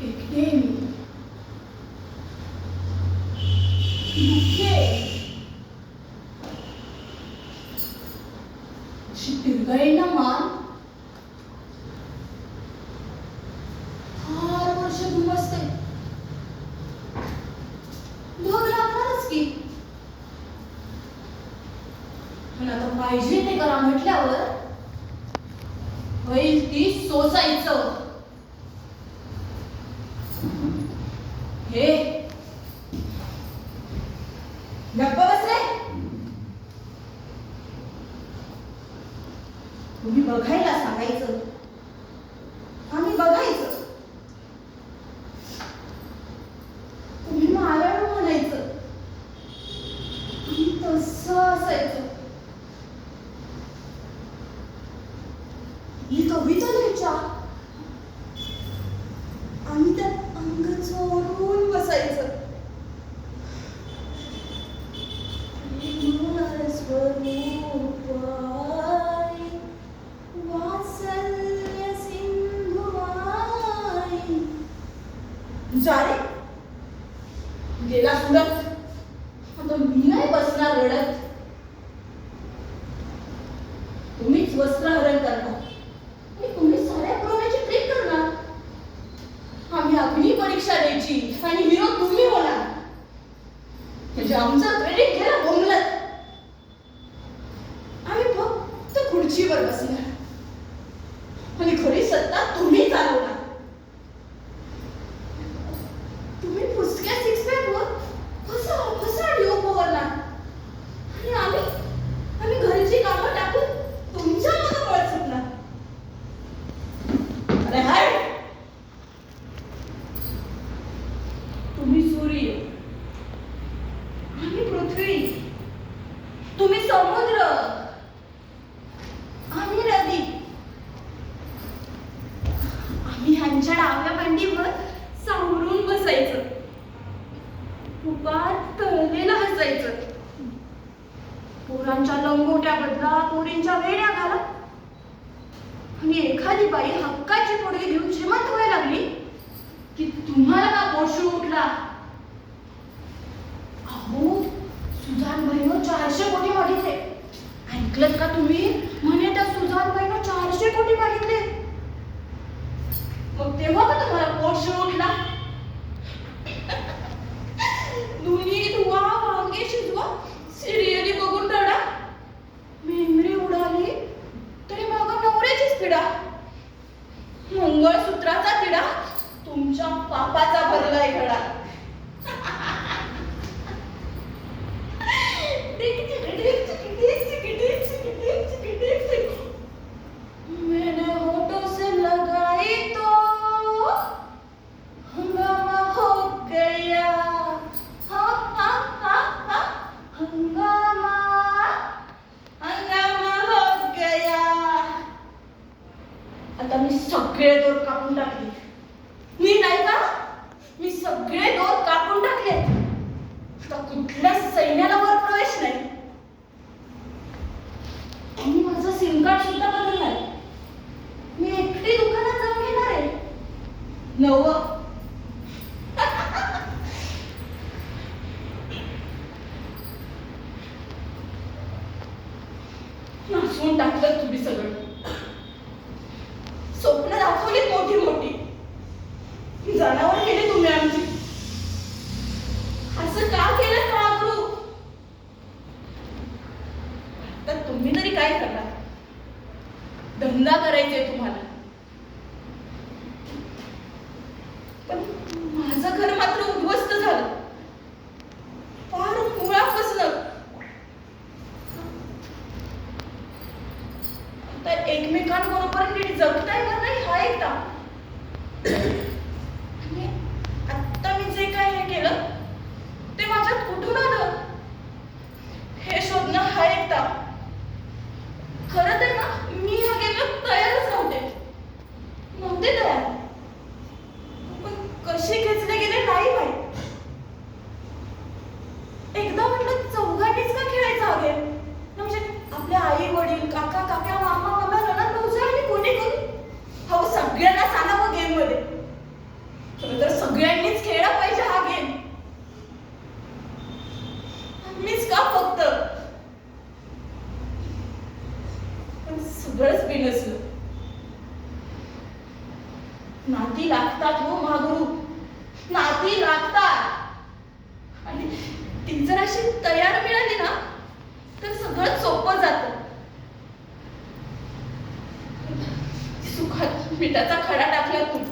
Ekleyin. अशी ना मान फार वर्ष घुमसते ढग लागणारच की. पण आता पाहिजे ते करा म्हटल्यावर होईल ती सोसायचं. हे. गप्प बघायला सांगायचं. आम्ही बघायचं. तुम्ही मायाळू म्हणायचं. आम्ही तसं असायचं. ही कविता लिहायच्या आम्ही त्यात अंग चोरून बसायचं. जा गेला सुडत आता मी नाही बसला रडत. तुम्हीच वस्त्रहरण करणार आणि तुम्ही साऱ्या पुरवण्याची ट्रीट करणार. आम्ही अग्नी परीक्षा द्यायची आणि हिरो तुम्ही होणार. म्हणजे आमचं क्रेडिट पोरांच्या लंगोट्या बदला पोरींच्या वेड्या घाला. आणि एखादी बाई हक्काची पोरगी घेऊन श्रीमंत व्हायला लागली की तुम्हाला का पोषू उठला? अहो सुजान बहिण चारशे कोटी मागितले. ऐकलत का तुम्ही? हो गया। आता मी सगळे दोर कापून टाकले मी नाही का मी सगळे दोर कापून टाकले आता कुठल्या सैन्याला वर प्रवेश नाही मी माझं सिम कार्ड सुद्धा बदलणार मी एकटी दुकानात जाऊन घेणार आहे नव. नाचवून टाकलं तुम्ही सगळं. स्वप्न दाखवली मोठी मोठी. जनावर केले तुम्ही आमची. असं का केलं का गुरु तर तुम्ही तरी काय करणार? धंदा करायचे तुम्हाला. जगता येणार नाही हा एकदा. आता आत्ता मी जे काय हे केलं ते माझ्यात कुठून आलं? नाती लागतात हो मागरू नाती लागतात. आणि ती जर अशी तयार मिळाली ना तर सगळं सोपं जात. सुखात मिठाचा खडा टाकला तू.